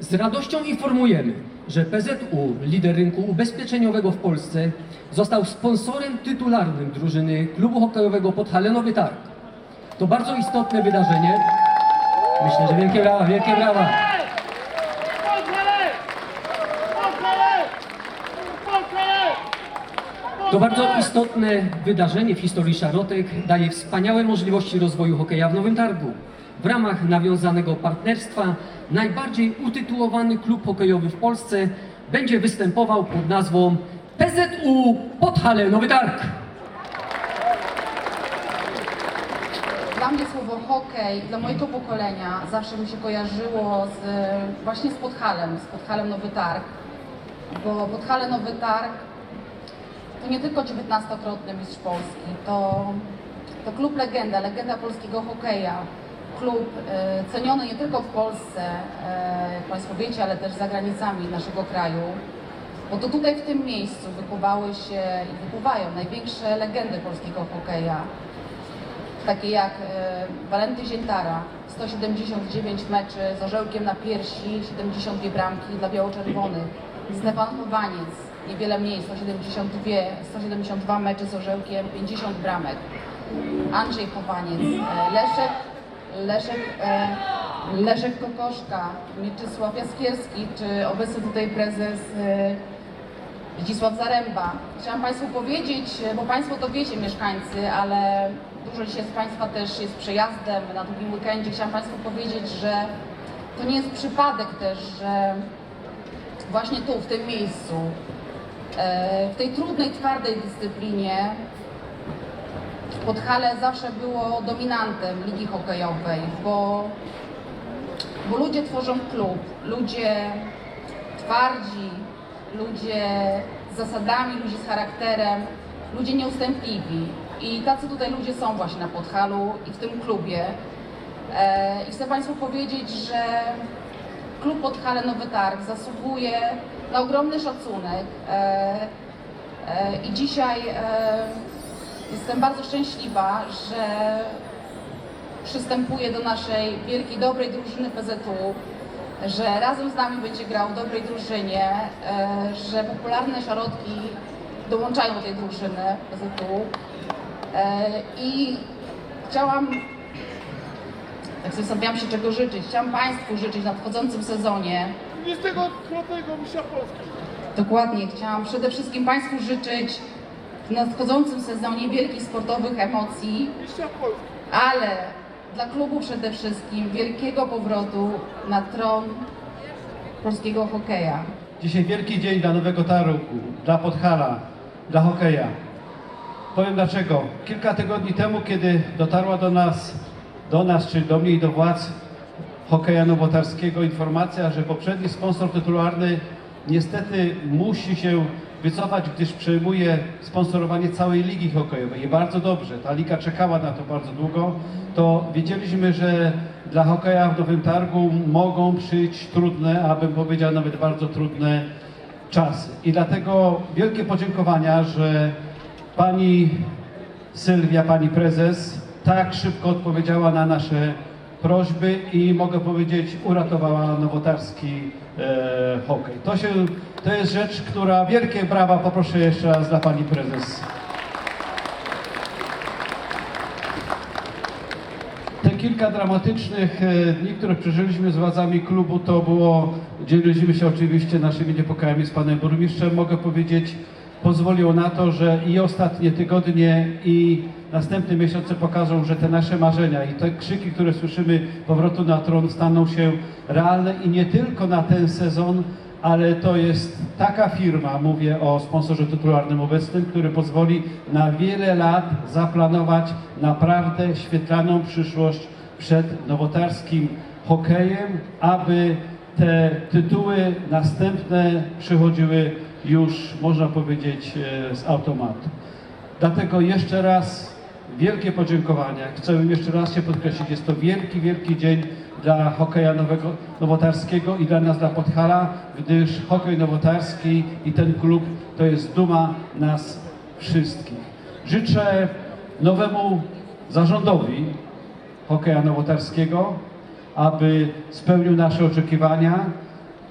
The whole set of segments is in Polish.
Z radością informujemy, że PZU, lider rynku ubezpieczeniowego w Polsce, został sponsorem tytularnym drużyny klubu hokejowego Podhale Nowy Targ. To bardzo istotne wydarzenie. Myślę, że wielkie brawa, wielkie brawa. To bardzo istotne wydarzenie w historii Szarotek daje wspaniałe możliwości rozwoju hokeja w Nowym Targu. W ramach nawiązanego partnerstwa najbardziej utytułowany klub hokejowy w Polsce będzie występował pod nazwą PZU Podhale Nowy Targ. Dla mnie słowo hokej, dla mojego pokolenia zawsze mi się kojarzyło z, właśnie z Podhalem, z Podhalem Nowy Targ. Bo Podhale Nowy Targ to nie tylko 19-krotny mistrz Polski, to, to klub legenda, legenda polskiego hokeja. Klub e, ceniony nie tylko w Polsce, e, jak Państwo wiecie, ale też za granicami naszego kraju. Bo to tutaj w tym miejscu wykuwały się i wykuwają największe legendy polskiego hokeja takie jak e, Walenty Ziętara, 179 meczy z orzełkiem na piersi, 72 bramki dla biało-czerwonych. Stefan Chowaniec, niewiele mniej, 172, 172 mecze z orzełkiem, 50 bramek. Andrzej Chowaniec, Leszek, Leszek, e, Leszek Kokoszka, Mieczysław Jaskierski, czy obecny tutaj prezes e, Zdzisław Zaręba. Chciałam Państwu powiedzieć, bo Państwo to wiecie mieszkańcy, ale dużo dzisiaj z Państwa też jest przejazdem na długim weekendzie. Chciałam Państwu powiedzieć, że to nie jest przypadek też, że właśnie tu, w tym miejscu, e, w tej trudnej, twardej dyscyplinie Podhale zawsze było dominantem ligi hokejowej, bo, bo ludzie tworzą klub, ludzie twardzi, ludzie z zasadami, ludzie z charakterem, ludzie nieustępliwi. I tacy tutaj ludzie są właśnie na Podhalu i w tym klubie. E, I chcę Państwu powiedzieć, że klub Podhale Nowy Targ zasługuje na ogromny szacunek. E, e, I dzisiaj jestem bardzo szczęśliwa, że przystępuję do naszej wielkiej, dobrej drużyny PZU, że razem z nami będzie grał w dobrej drużynie, e, że popularne szarotki dołączają do tej drużyny PZU. E, I chciałam, tak sobie zastanawiałam się czego życzyć, chciałam Państwu życzyć w nadchodzącym sezonie, 20-krotnego mistrza Polski. Dokładnie. Chciałam przede wszystkim Państwu życzyć w nadchodzącym sezonie wielkich sportowych emocji, ale dla klubu przede wszystkim wielkiego powrotu na tron polskiego hokeja. Dzisiaj wielki dzień dla Nowego Targu, dla Podhala, dla hokeja. Powiem dlaczego. Kilka tygodni temu, kiedy dotarła do nas, do nas, czy do mnie i do władz hokeja nowotarskiego informacja, że poprzedni sponsor tytularny niestety musi się wycofać, gdyż przejmuje sponsorowanie całej ligi hokejowej. I bardzo dobrze, ta liga czekała na to bardzo długo, to wiedzieliśmy, że dla hokeja w Nowym Targu mogą przyjść trudne, abym powiedział nawet bardzo trudne czasy. I dlatego wielkie podziękowania, że pani Sylwia, pani prezes, tak szybko odpowiedziała na nasze prośby i mogę powiedzieć, uratowała nowotarski e, hokej. To, się, to jest rzecz, która, wielkie brawa poproszę jeszcze raz dla pani prezes. Te kilka dramatycznych e, dni, które przeżyliśmy z władzami klubu, to było, dzieliliśmy się oczywiście naszymi niepokojami z panem burmistrzem. Mogę powiedzieć, pozwoliło na to, że i ostatnie tygodnie, i następne miesiące pokażą, że te nasze marzenia i te krzyki, które słyszymy powrotu na tron staną się realne i nie tylko na ten sezon, ale to jest taka firma, mówię o sponsorze tytularnym obecnym, który pozwoli na wiele lat zaplanować naprawdę świetlaną przyszłość przed nowotarskim hokejem, aby te tytuły następne przychodziły już, można powiedzieć, e, z automatu. Dlatego jeszcze raz wielkie podziękowania. Chcę jeszcze raz się podkreślić, jest to wielki, wielki dzień dla hokeja nowego, nowotarskiego i dla nas, dla Podhala, gdyż hokej nowotarski i ten klub to jest duma nas wszystkich. Życzę nowemu zarządowi hokeja nowotarskiego, aby spełnił nasze oczekiwania,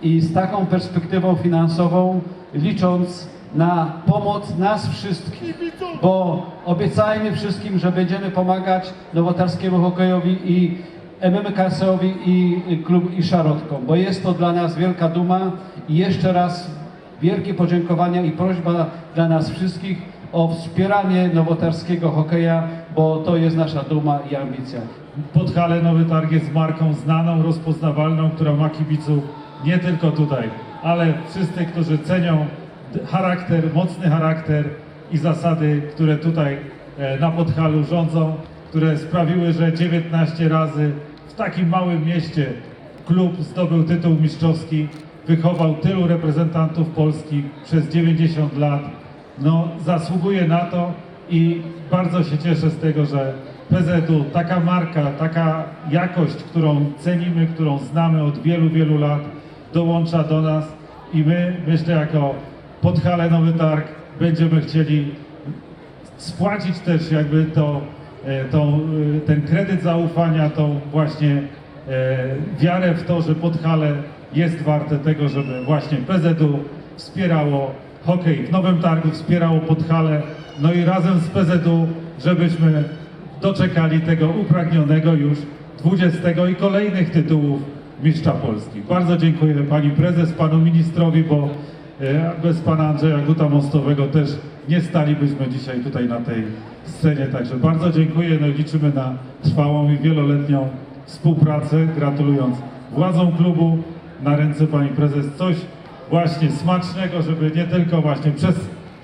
i z taką perspektywą finansową, licząc na pomoc nas wszystkich, bo obiecajmy wszystkim, że będziemy pomagać nowotarskiemu hokejowi i MMKS-owi i, klub i Szarotkom, bo jest to dla nas wielka duma i jeszcze raz wielkie podziękowania i prośba dla nas wszystkich o wspieranie nowotarskiego hokeja, bo to jest nasza duma i ambicja. Podhale Nowy Targ jest marką znaną, rozpoznawalną, która ma kibiców nie tylko tutaj, ale wszyscy, którzy cenią charakter, mocny charakter i zasady, które tutaj e, na Podhalu rządzą, które sprawiły, że 19 razy w takim małym mieście klub zdobył tytuł mistrzowski, wychował tylu reprezentantów Polski przez 90 lat. No, zasługuje na to i bardzo się cieszę z tego, że PZU, taka marka, taka jakość, którą cenimy, którą znamy od wielu, wielu lat, dołącza do nas i my, myślę, jako Podhale Nowy Targ będziemy chcieli spłacić też jakby to, e, e, ten kredyt zaufania, tą właśnie e, wiarę w to, że Podhale jest warte tego, żeby właśnie PZU wspierało hokej w Nowym Targu, wspierało Podhale, no i razem z PZU, żebyśmy doczekali tego upragnionego już 20 i kolejnych tytułów mistrza Polski. Bardzo dziękuję Pani Prezes, Panu Ministrowi, bo bez Pana Andrzeja Guta-Mostowego też nie stalibyśmy dzisiaj tutaj na tej scenie. Także bardzo dziękuję, no i liczymy na trwałą i wieloletnią współpracę, gratulując władzom klubu na ręce Pani Prezes coś właśnie smacznego, żeby nie tylko właśnie przez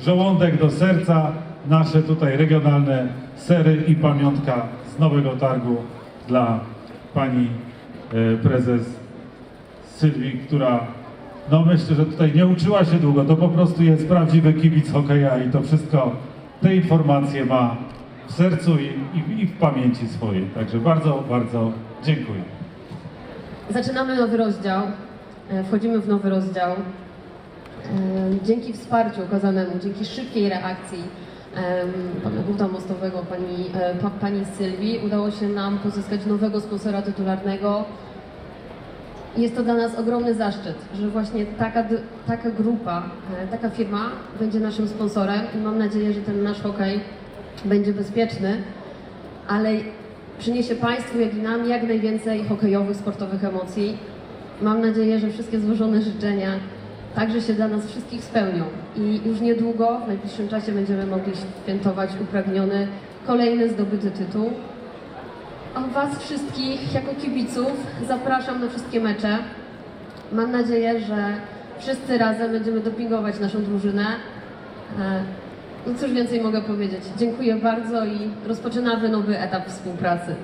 żołądek do serca nasze tutaj regionalne sery i pamiątka z Nowego Targu dla Pani e, Prezes Sylwii, która no myślę, że tutaj nie uczyła się długo, to po prostu jest prawdziwy kibic hokeja i to wszystko, te informacje ma w sercu i, i, i w pamięci swojej. Także bardzo, bardzo dziękuję. Zaczynamy nowy rozdział. E, Wchodzimy w nowy rozdział. E, Dzięki wsparciu okazanemu, dzięki szybkiej reakcji pana Guta Mostowego, pani, e, pa, pani Sylwii, udało się nam pozyskać nowego sponsora tytularnego. Jest to dla nas ogromny zaszczyt, że właśnie taka, taka grupa, e, taka firma będzie naszym sponsorem i mam nadzieję, że ten nasz hokej będzie bezpieczny, ale przyniesie Państwu, jak i nam, jak najwięcej hokejowych, sportowych emocji. Mam nadzieję, że wszystkie złożone życzenia także się dla nas wszystkich spełnią i już niedługo, w najbliższym czasie będziemy mogli świętować upragniony, kolejny zdobyty tytuł. Was wszystkich, jako kibiców, zapraszam na wszystkie mecze. Mam nadzieję, że wszyscy razem będziemy dopingować naszą drużynę. E, No cóż więcej mogę powiedzieć. Dziękuję bardzo i rozpoczynamy nowy etap współpracy.